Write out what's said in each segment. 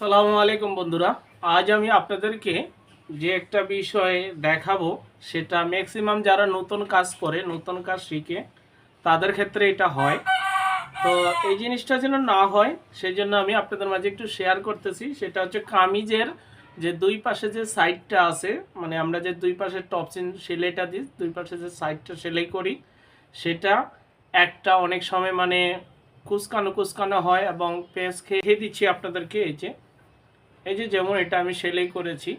সালামু আলাইকুম বন্ধুরা। আজ আমি আপনাদেরকে যে একটা বিষয় দেখাবো, সেটা ম্যাক্সিমাম যারা নতুন কাজ করে, নতুন কাজ শিখে, তাদের ক্ষেত্রে এটা হয়। তো এই জিনিসটা যেন না হয় সেই জন্য আমি আপনাদের মাঝে একটু শেয়ার করতেছি। সেটা হচ্ছে কামিজের যে দুই পাশে যে সাইডটা আছে মানে আমরা যে দুই পাশে টপ সেলাইটা দিই, দুই পাশে যে সাইডটা সেলাই করি, সেটা একটা অনেক সময় মানে কুচকানো কুচকানো হয় এবং পেঁচ খেয়ে দিচ্ছি আপনাদেরকে এই যে। এই যে যেমন এটা আমি সেলাই করেছি,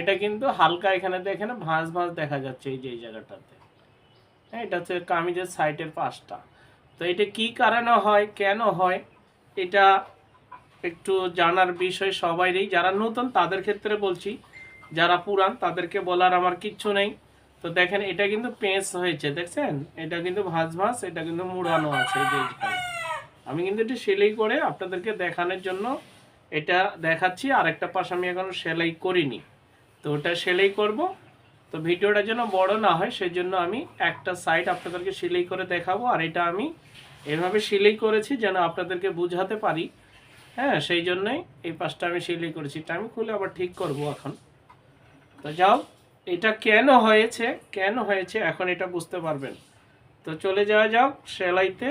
এটা কিন্তু হালকা এখানে দেখেন ভাঁজ ভাঁজ দেখা যাচ্ছে এই যে এই জায়গাটাতে। হ্যাঁ এটা হচ্ছে কামিজের সাইডের পাশটা। তো এটা কি কারণে হয়, কেন হয়, এটা একটু জানার বিষয় সবাইরই। যারা নতুন, তাদের ক্ষেত্রে বলছি, যারা পুরান, তাদেরকে বলার আমার কিচ্ছু নেই। তো দেখেন, এটা কিন্তু পেঁচ হয়েছে, দেখছেন? এটা কিন্তু ভাঁজ ভাঁজ, এটা কিন্তু মুড়ানো আছে যে আমি কিন্তু এটা সেলাই করে আপনাদেরকে দেখানোর জন্য এটা দেখাচ্ছি আর একটা পাশ আমি এখনও সেলাই করিনি। তো ওটা সেলাই করব। তো ভিডিওটা যেন বড় না হয় সেই জন্য আমি একটা সাইড আপনাদেরকে সেলাই করে দেখাবো, আর এটা আমি এভাবে সেলাই করেছি যেন আপনাদেরকে বুঝাতে পারি। হ্যাঁ সেই জন্যই এই পাশটা আমি সেলাই করেছি। এটা আমি খুলে আবার ঠিক করব এখন। তো যাও, এটা কেন হয়েছে? কেন হয়েছে? এখন এটা বুঝতে পারবেন। তো চলে যাওয়া যাক সেলাইতে।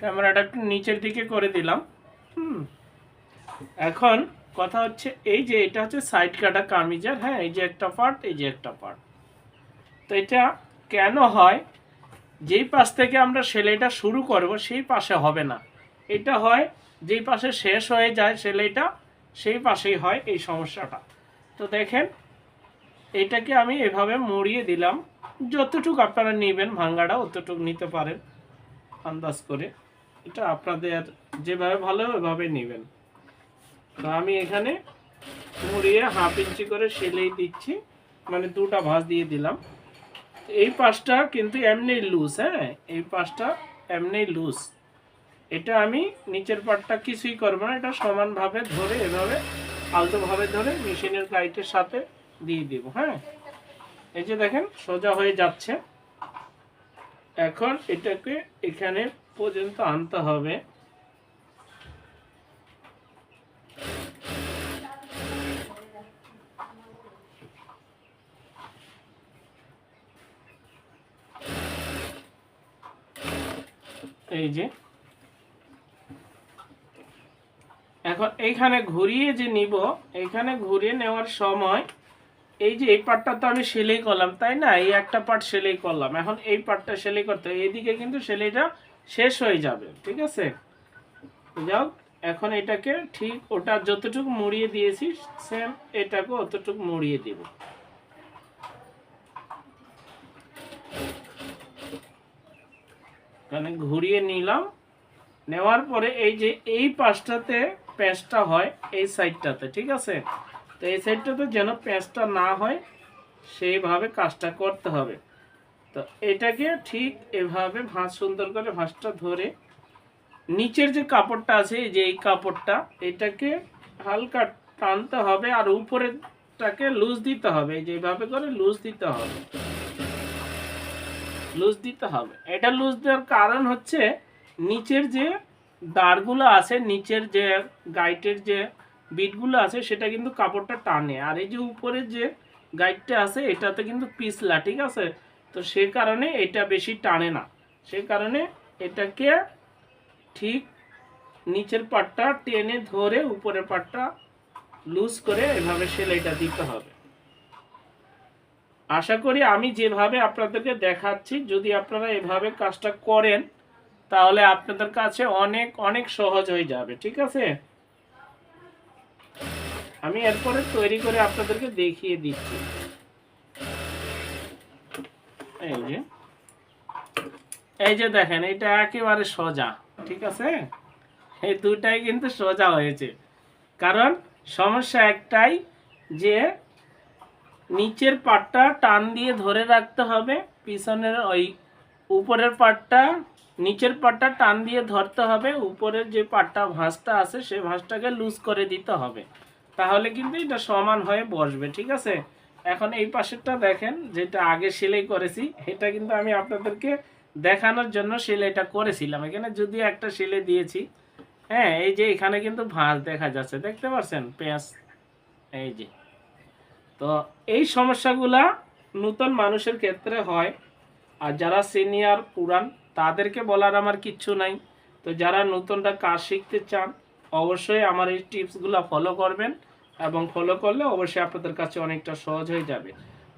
ক্যামেরাটা একটু নিচের দিকে করে দিলাম। হুম। এখন কথা হচ্ছে এই যে এটা হচ্ছে সাইড কাটা কামিজের হ্যাঁ এই যে একটা পার্ট এই যে একটা পার্ট তো এটা কেন হয়? যেই পাশ থেকে আমরা সেলাইটা শুরু করব, সেই পাশে হবে না। এটা হয় যেই পাশে শেষ হয়ে যায় সেলাইটা, সেই পাশেই হয় এই সমস্যাটা। তো দেখেন, এটাকে আমি এভাবে মুড়িয়ে দিলাম। যতটুকু আপনারা নেবেন, ভাঙ্গাটা অতটুকু নিতে পারেন, আন্দাজ করে। এটা আপনাদের যেভাবে ভালো ওইভাবে নেবেন। তো আমি এখানে মুড়িয়ে হাফ ইঞ্চি করে সেলাই দিচ্ছি মানে দুটা ভাঁজ দিয়ে দিলাম। এই পাশটা কিন্তু এমনি লুজ হ্যাঁ? এই পাশটা এমনি লুজ এটা আমি নিচের পাটটা কিছুই করব না, এটা সমানভাবে ধরে এভাবে, আলতোভাবে ধরে মেশিনের গাইটের সাথে দিয়ে দিব হ্যাঁ? এই যে দেখেন, সোজা হয়ে যাচ্ছে। এখন এটাকে এখানে পর্যন্ত আনতে হবে। এই যে। এখন এইখানে ঘুরিয়ে যে নিব এইখানে ঘুরিয়ে নেওয়ার সময় এই যে এই পার্টটা তো আমি সেলাই করলাম, তাই না? এই একটা পার্ট সেলাই করলাম। এখন এই পার্টটা সেলাই করতে এইদিকে কিন্তু সেলাইটা শেষ হয়ে যাবে, ঠিক আছে? যাও, এখন এটাকে ঠিক ওটা যতটুকু মুড়িয়ে দিয়েছি সেম এটাকে অতটুকু মুড়িয়ে দিব। এখানে ঘুরিয়ে নিলাম। নেওয়ার পরে এই যে এই পাশটাতে প্যাঁচটা হয়, এই সাইডটাতে ঠিক আছে? তো এই সাইডটাতে যেন প্যাঁচটা না হয়, সেইভাবে কাজটা করতে হবে। তো এটাকে ঠিক এভাবে ভাঁজ সুন্দর করে ভাঁজটা ধরে নিচের যে কাপড়টা আছে যে এই কাপড়টা, এটাকে হালকা টানতে হবে আর উপরেরটাকে লুজ দিতে হবে। এই যে এইভাবে করে লুজ দিতে হবে। লুজ দিতে হবে। এটা লুজ দেওয়ার কারণ হচ্ছে, নিচের যে দাঁড়গুলো আছে, নিচের যে গাইটের যে বিটগুলো আছে, সেটা কিন্তু কাপড়টা টানে। আর এই যে উপরের যে গাইডটা আছে, এটাতে কিন্তু পিছলা, ঠিক আছে? তো সে কারণে এটা বেশি টানে না। সে কারণে এটাকে ঠিক নিচের পাটটা টেনে ধরে উপরের পাটটা লুজ করে এভাবে সেলাইটা দিতে হবে। আশা করি আমি যেভাবে আপনাদেরকে দেখাচ্ছি, যদি আপনারা এভাবে কাজটা করেন, তাহলে আপনাদের কাছে অনেক অনেক সহজ হয়ে যাবে, ঠিক আছে? আমি এরপরে তৈরি করে আপনাদেরকে দেখিয়ে দিচ্ছি। এই যে। এই যে দেখেন, এটা একেবারে সোজা, ঠিক আছে? এই দুটাই কিন্তু সোজা হয়েছে। কারণ সমস্যা একটাই যে নিচের পাটটা টান দিয়ে ধরে রাখতে হবে, পিছনের ওই উপরের পাটটা, নিচের পাটটা টান দিয়ে ধরতে হবে, উপরের যে পাটটা ভাঁজটা আছে সেই ভাঁজটাকে লুজ করে দিতে হবে। তাহলে কিন্তু এটা সমান হয়ে বসবে, ঠিক আছে? এখন এই পাশেরটা দেখেন, যেটা আগে সেলাই করেছি, এটা কিন্তু আমি আপনাদেরকে দেখানোর জন্য সেলাইটা করেছিলাম। এখানে যদিও একটা সেলাই দিয়েছি হ্যাঁ এই যে এখানে কিন্তু ভাঁজ দেখা যাচ্ছে, দেখতে পাচ্ছেন? পেঁয়াজ, এই যে। তো এই সমস্যাগুলা নতুন মানুষের ক্ষেত্রে হয়, আর যারা সিনিয়র, পুরান, তাদেরকে বলার আমার কিচ্ছু নাই। তো যারা নতুনটা কাজ শিখতে চান, অবশ্যই আমার এই টিপসগুলো ফলো করবেন। এবং ফলো করলে অবশ্যই আপনাদের কাছে অনেকটা সহজ হয়ে যাবে।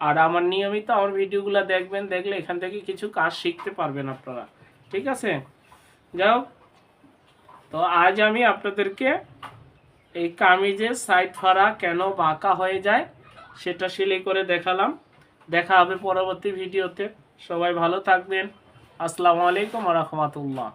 আর আমার নিয়মিত আমার ভিডিওগুলো দেখবেন, দেখলে এখান থেকে কিছু কাজ শিখতে পারবেন আপনারা। ঠিক আছে? যাও। তো আজ আমি আপনাদেরকে এই কামিজের সাইড ফাড়া কেন বাঁকা হয়ে যায় সেটা সেলাই করে দেখালাম। দেখা হবে পরবর্তী ভিডিওতে। সবাই ভালো থাকবেন। আসসালামু আলাইকুম রহমতুল্লাহ।